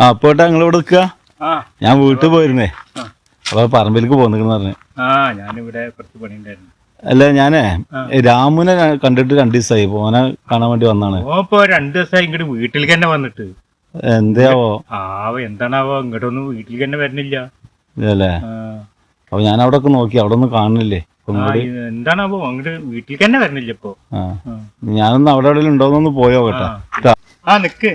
ആ അപ്പോട്ടാ നിങ്ങളിവിടെ നിൽക്കുക? ഞാൻ വീട്ടിൽ പോയിരുന്നേ. അപ്പൊ പറമ്പിലേക്ക് പോന്നിരിക്കുന്ന പറഞ്ഞു. ആ ഞാനിവിടെ കുറച്ച് പണിയുണ്ടായിരുന്നു. അല്ല ഞാനേ രാമുനെ കണ്ടിട്ട് രണ്ടു ദിവസമായി പോനെ കാണാൻ വേണ്ടി വന്നാണ്. ഓപ്പോ രണ്ടു ദിവസമായി ഇങ്ങോട്ട് വീട്ടിലേക്ക് തന്നെ വന്നിട്ട്. എന്താവോ ആവോ എന്താണാവോ? ഇങ്ങോട്ടൊന്നും വീട്ടിലേക്ക് തന്നെ വരുന്നില്ല. അല്ലേ അപ്പൊ ഞാൻ അവിടെ ഒക്കെ നോക്കി അവിടെ ഒന്നും കാണുന്നില്ലേ എന്താണാവോ? അങ്ങോട്ട് വീട്ടിലേക്ക് തന്നെ വരുന്നില്ല ഇപ്പൊ. ഞാനൊന്ന് അവിടെ എവിടെയെങ്കിലും ഉണ്ടോന്നൊന്ന് പോയോ കേട്ടോ. ആ. നിക്ക്.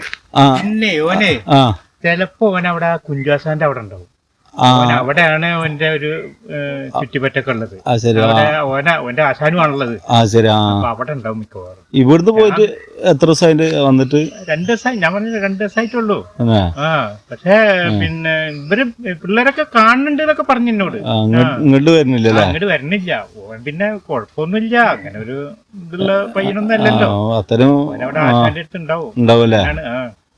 ഓനെ. ആ. ചെലപ്പോ അവൻ അവിടെ കുഞ്ചാസാന്റെ അവിടെ ഉണ്ടാവും. അവിടെയാണ് അവന്റെ ഒരു ചുറ്റിപ്പറ്റൊക്കെ ചുറ്റുപറ്റൊക്കെ ഉള്ളത് ഓന്റെ ആശാനുമാണുള്ളത് അവിടെ ഉണ്ടാവും മിക്കവാറും. ഇവിടുന്ന് പോയിട്ട് എത്ര ദിവസമായിട്ട് വന്നിട്ട്? രണ്ട് ദിവസമായി ഞാൻ പറഞ്ഞത് രണ്ട് ദിവസമായിട്ടുള്ളൂ. ആ പക്ഷേ പിന്നെ ഇവർ പിള്ളേരൊക്കെ കാണുന്നുണ്ട് എന്നൊക്കെ പറഞ്ഞു എന്നോട്. ഇങ്ങോട്ട് വരുന്നില്ല അങ്ങോട്ട് ഓൻ പിന്നെ കുഴപ്പമൊന്നുമില്ല. അങ്ങനെ ഒരു ഇതുള്ള പയ്യനൊന്നും അല്ലല്ലോ. അത്തരം അവിടെ ആശാന്റെ അടുത്ത് ഉണ്ടാവും. ആ.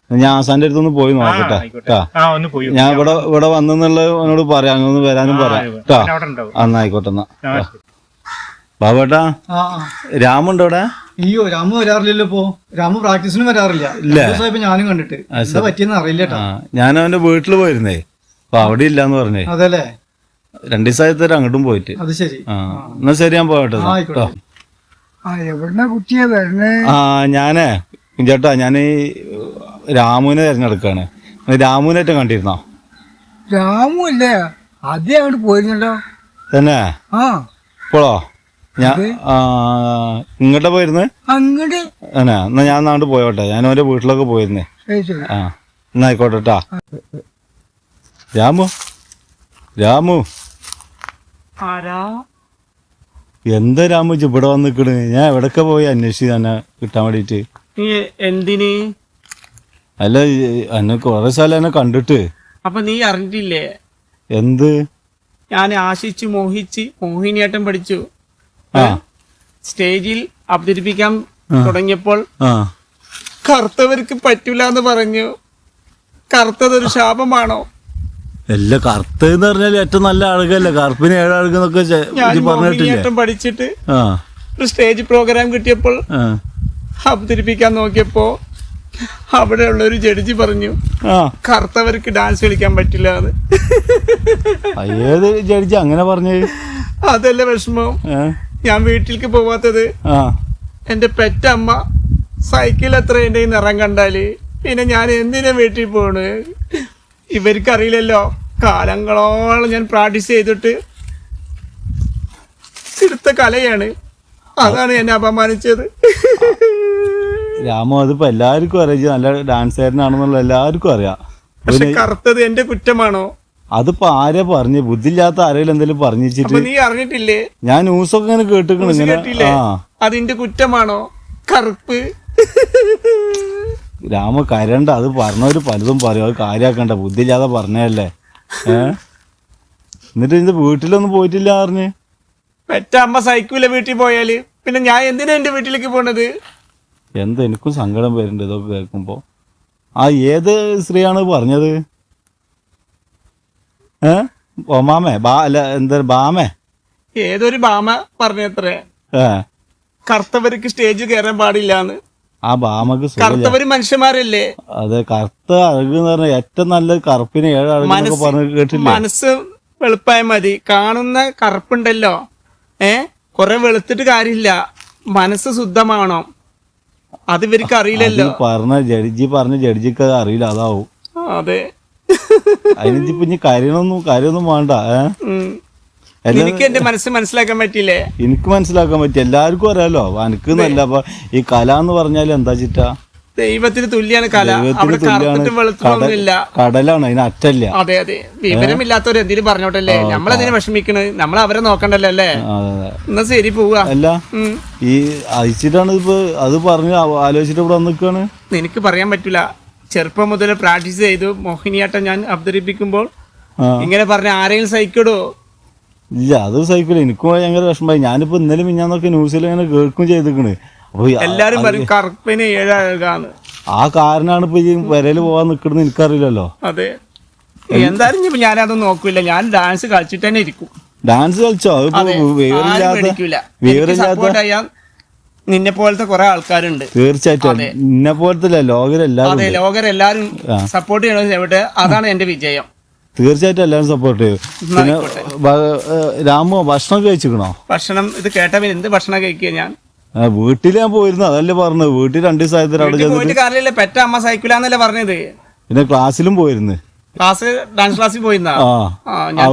ഞാൻ ആസാന്റെ അടുത്തൊന്ന് പോയി നോക്കട്ടെ ആ ഒന്ന് പോയി ഞാൻ ഇവിടെ ഇവിടെ വന്നെന്നുള്ളത് അവനോട് പറയാം. അങ്ങൊന്ന് വരാനും പറയാം. കേട്ടോ ഓൻ ആയിക്കോട്ടെ എന്നാ. ആ, ബാബേട്ടാ. രാമുണ്ടോ ഇവിടെ അയ്യോ രാമു വരാറില്ലല്ലോ ഇപ്പോ. രാമു പ്രാക്ടീസിന് വരാറില്ല. ഞാനും കണ്ടിട്ട്. പറ്റിയെന്ന് അറിയില്ല ഞാൻ അവന്റെ വീട്ടിൽ പോയിരുന്നേ. അപ്പൊ അവിടെ ഇല്ലാന്ന് പറഞ്ഞേ. അതെല്ലേ? രണ്ടു ദിവസമായിട്ട് അങ്ങോട്ടും പോയിട്ട്. അത് ശരി. ആ എന്നാ ശരി ഞാൻ പോകട്ടെ ആ, ഞാനേ ചേട്ടാ ഞാൻ ഈ രാമുവിനെ തിരഞ്ഞെടുക്കാണ്. രാമുവിനായിട്ട് കണ്ടിരുന്നോ? രാമു അല്ലേ അതേ അങ്ങോട്ട് പോയിരുന്നല്ലോ. തന്നെ? ആ. ഇപ്പോളോ ഞാൻ ഇങ്ങോട്ടാ പോയിരുന്നു? അങ്ങോട്ട് തന്നെ. എന്നാ ഞാൻ അങ്ങോട്ട് പോയോട്ടെ. ഞാൻ ഓരോ വീട്ടിലൊക്കെ പോയിരുന്നേ. ആ. എന്നാ ആയിക്കോട്ടെ കേട്ടാ രാമു? രാമു? ആരാ? എന്താ രാമു ഇവിടെ വന്ന് നിക്കണ് ഞാൻ എവിടൊക്കെ പോയി അന്വേഷിച്ചു തന്നെ കിട്ടാൻ വേണ്ടിട്ട്? നീ എന്തിന്? അല്ല എന്നെ കുറെ സ്ഥലം എന്നെ കണ്ടിട്ട്. അപ്പൊ നീ അറിഞ്ഞിട്ടില്ലേ? എന്ത്? ഞാൻ ആശിച്ച് മോഹിച്ച് മോഹിനിയാട്ടം പഠിച്ചു. ആ. സ്റ്റേജിൽ അവതരിപ്പിക്കാൻ തുടങ്ങിയപ്പോൾ ആ. കറുത്തവർക്ക് പറ്റൂല എന്ന് പറഞ്ഞു. കറുത്തതൊരു ശാപമാണോ? അല്ല കറുത്ത എന്ന് പറഞ്ഞാൽ ഏറ്റവും നല്ല അഴകല്ലേ കറുപ്പിന് ഏഴ് അഴകെന്നൊക്കെ ഞാൻ പറഞ്ഞിട്ടില്ലേ? മോഹിനിയാട്ടം പഠിച്ചിട്ട് ആ. ഒരു സ്റ്റേജ് പ്രോഗ്രാം കിട്ടിയപ്പോൾ ആ. അവതരിപ്പിക്കാൻ നോക്കിയപ്പോ അവിടെയുള്ള ഒരു ജഡ്ജി പറഞ്ഞു കറുത്തവർക്ക് ഡാൻസ് കളിക്കാൻ പറ്റില്ല ഏത് ജഡ്ജി അങ്ങനെ പറഞ്ഞു? അതല്ല വിഷമം. ഞാൻ വീട്ടിലേക്ക് പോവാത്തത് എന്റെ പെറ്റമ്മ സൈക്കിൾ എത്ര എന്റെ നിറം കണ്ടാൽ? പിന്നെ ഞാൻ എന്തിനാ വീട്ടിൽ പോണ്? ഇവർക്കറിയില്ലല്ലോ. കാലങ്ങളോളം ഞാൻ പ്രാക്ടീസ് ചെയ്തിട്ട് എടുത്ത കലയാണ്. അതാണ് എന്നെ അപമാനിച്ചത്. രാമു അതിപ്പോ എല്ലാവർക്കും അറിയാം. നല്ല ഡാൻസുകാരനാണെന്നുള്ള എല്ലാവർക്കും അറിയാം. പക്ഷെ കറുത്തത് എന്റെ കുറ്റമാണോ? അതിപ്പോ ആരെ പറഞ്ഞു? ബുദ്ധിയില്ലാത്ത ആരെങ്കിലും എന്തെങ്കിലും പറഞ്ഞിട്ട് നീ അറിഞ്ഞിട്ടില്ലേ? ഞാൻ ന്യൂസൊക്കെ ഇങ്ങനെ കേട്ടിക്കണ് ന്യൂസ് ഇങ്ങനെ അതിന്റെ കുറ്റമാണോ? കറുപ്പ്. രാമ കരണ്ട അത് പറഞ്ഞവര് പലതും പറയും. അത് കാര്യാക്കണ്ട. ബുദ്ധിയില്ലാതെ പറഞ്ഞല്ലേ എന്നിട്ട് ഇന്ന് വീട്ടിലൊന്നും പോയിട്ടില്ല അറിഞ്ഞ് പെറ്റമ്മ സഹിക്കൂല വീട്ടിൽ പോയാൽ. പിന്നെ ഞാൻ എന്തിനാ എന്റെ വീട്ടിലേക്ക് പോണത്? എന്താ എനിക്കും സങ്കടം വരുന്നുണ്ട് ഇതൊക്കെ കേൾക്കുമ്പോ. ആ ഏത് സ്ത്രീയാണ് പറഞ്ഞത്? ഏ? ഒമാമേ ബാ അല്ല എന്താ ബാമേ? ഏതൊരു ബാമ പറഞ്ഞത്രേ? ഏ. കർത്തവർക്ക് സ്റ്റേജ് കയറാൻ പാടില്ല ആ ബാമക്ക് കർത്തവർ കറുത്തവര് മനുഷ്യന്മാരല്ലേ? അതെ കറുത്ത അഴക് എന്ന് പറഞ്ഞാൽ ഏറ്റവും നല്ല കറുപ്പിന് ഏഴ് അഴക് പറഞ്ഞു കേട്ടില്ല? മനസ്സ് വെളുപ്പായ മതി. കാണുന്ന കറുപ്പുണ്ടല്ലോ. ഏ? കൊറേ വെളുത്തിട്ട് കാര്യമില്ല. മനസ്സ് ശുദ്ധമാണോ അത് ഇവർക്ക് അറിയില്ലല്ലോ. പറഞ്ഞ ജഡ്ജി പറഞ്ഞ ജഡ്ജിക്ക് അത് അറിയില്ല അതാവും. അതെ. അതിനിപ്പോ ഇനി കാര്യമൊന്നും കാര്യമൊന്നും വേണ്ട എനിക്ക് എന്റെ മനസ്സ് മനസ്സിലാക്കാൻ പറ്റിയില്ലേ? എനിക്ക് മനസ്സിലാക്കാൻ പറ്റി. എല്ലാവർക്കും അറിയാലോ. എനിക്ക് എന്നല്ല അപ്പൊ ഈ കല എന്ന് പറഞ്ഞാൽ എന്താ ചിറ്റാ ദൈവത്തിന് തുല്യാണ് കല. അവിടെ കറുത്തിട്ട് വെളുത്തൊന്നുമില്ല കടലാണ് അതിന് അറ്റല്ല. അതെ അതെ. വിവരമില്ലാത്തവർ എന്തിനു പറഞ്ഞോട്ടല്ലേ? നമ്മളതിനെ വിഷമിക്കണ്? നമ്മൾ അവരെ നോക്കണ്ടല്ലോ അല്ലേ. എന്നാ ശരി പോവാ. അല്ല ഈ അയച്ചിട്ടാണ് ഇപ്പൊ അത് പറഞ്ഞു ആലോചിച്ചിട്ട് ഇവിടെ നിൽക്കാണ് എനിക്ക് പറയാൻ പറ്റില്ല ചെറുപ്പം മുതൽ പ്രാക്ടീസ് ചെയ്തു. മോഹിനിയാട്ടം ഞാൻ അവതരിപ്പിക്കുമ്പോൾ ഇങ്ങനെ പറഞ്ഞ ആരെങ്കിലും സഹിക്കടോ? ഇല്ല അത് സഹിക്കില്ല എനിക്കും ഭയങ്കര വിഷമമായി. ഞാനിപ്പോ ഇന്നലെ മിഞ്ഞാന്നൊക്കെ ന്യൂസിൽ ഇങ്ങനെ കേൾക്കും ഈ- എല്ലാരും പറയും കറുപ്പിന് ഏഴാകാന്ന്. ആ കാരനാണ് ഇപ്പൊ ഈ വരൽ പോവാൻ നിക്കണെന്ന് എനിക്കറിയില്ലല്ലോ. അതെ. എന്തായാലും ഇനിയിപ്പോ ഞാനത് നോക്കൂല. ഞാൻ ഡാൻസ് കളിച്ചിട്ട് തന്നെ ഇരിക്കും. ഡാൻസ് കളിച്ചോ? വിവരമില്ലാത്ത നിന്നെ പോലത്തെ കുറെ ആൾക്കാരുണ്ട്. തീർച്ചയായിട്ടും. നിന്നെ പോലത്തെ ലോകരെല്ലാരും അതെ. ലോകരെല്ലാരും സപ്പോർട്ട് ചെയ്യണമെന്ന് എവിടെ? അതാണ് എന്റെ വിജയം. തീർച്ചയായിട്ടും എല്ലാവരും സപ്പോർട്ട് ചെയ്യും. പിന്നെ രാമു ഭക്ഷണം കഴിച്ചിക്കണോ ഭക്ഷണം ഇത് കേട്ടവൻ എന്ത് ഭക്ഷണം കഴിക്കുക ഞാൻ? വീട്ടിൽ ഞാൻ പോയിരുന്നു. അതല്ലേ പറഞ്ഞത്. വീട്ടിൽ രണ്ട് ദിവസം ആയതിന് അവിടെ വീട്ടിൽ ചെന്നിട്ട് പോയിട്ട് കാര്യമില്ല. പെറ്റ അമ്മ സൈക്കിളാന്നല്ലേ പറഞ്ഞത്. പിന്നെ ക്ലാസ്സിലും പോയിരുന്നു. ക്ലാസ് ഡാൻസ് ക്ലാസ്സിൽ പോയിരുന്നാ?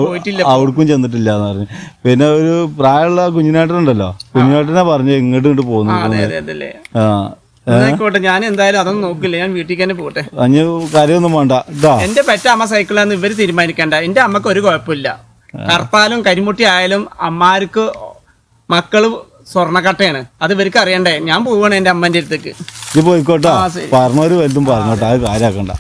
പോയിട്ടില്ല അവിടേക്കും ചെന്നിട്ടില്ല എന്ന് പറഞ്ഞു. പിന്നെ ഒരു പ്രായമുള്ള കുഞ്ഞിനാട്ടനുണ്ടല്ലോ കുഞ്ഞിനാട്ടനെ പറഞ്ഞു ഇങ്ങോട്ട് ഇങ്ങോട്ട് പോകുന്നു ആ, ആയിക്കോട്ടെ ഞാൻ എന്തായാലും അതൊന്നും നോക്കില്ല. ഞാൻ വീട്ടിൽ തന്നെ പോട്ടെ. അഞ്ഞു കാര്യമൊന്നും വേണ്ട. എന്റെ പെറ്റ അമ്മ സൈക്കിളാന്ന് ഇവർ തീരുമാനിക്കണ്ട. എന്റെ അമ്മയ്ക്ക് ഒരു കുഴപ്പമില്ല. കറുപ്പാലും കരിമുട്ടി ആയാലും അമ്മാർക്ക് മക്കൾ സ്വർണക്കട്ടയാണ്. അത് ഇവർക്ക് അറിയണ്ടേ? ഞാൻ പോവാണ് എന്റെ അമ്മന്റെ അടുത്തേക്ക്. ഇത് പോയിക്കോട്ടെ. ആ, ശരി. പറഞ്ഞവര് വലുതും പറഞ്ഞോട്ടെ. അത് കാര്യാക്കണ്ട.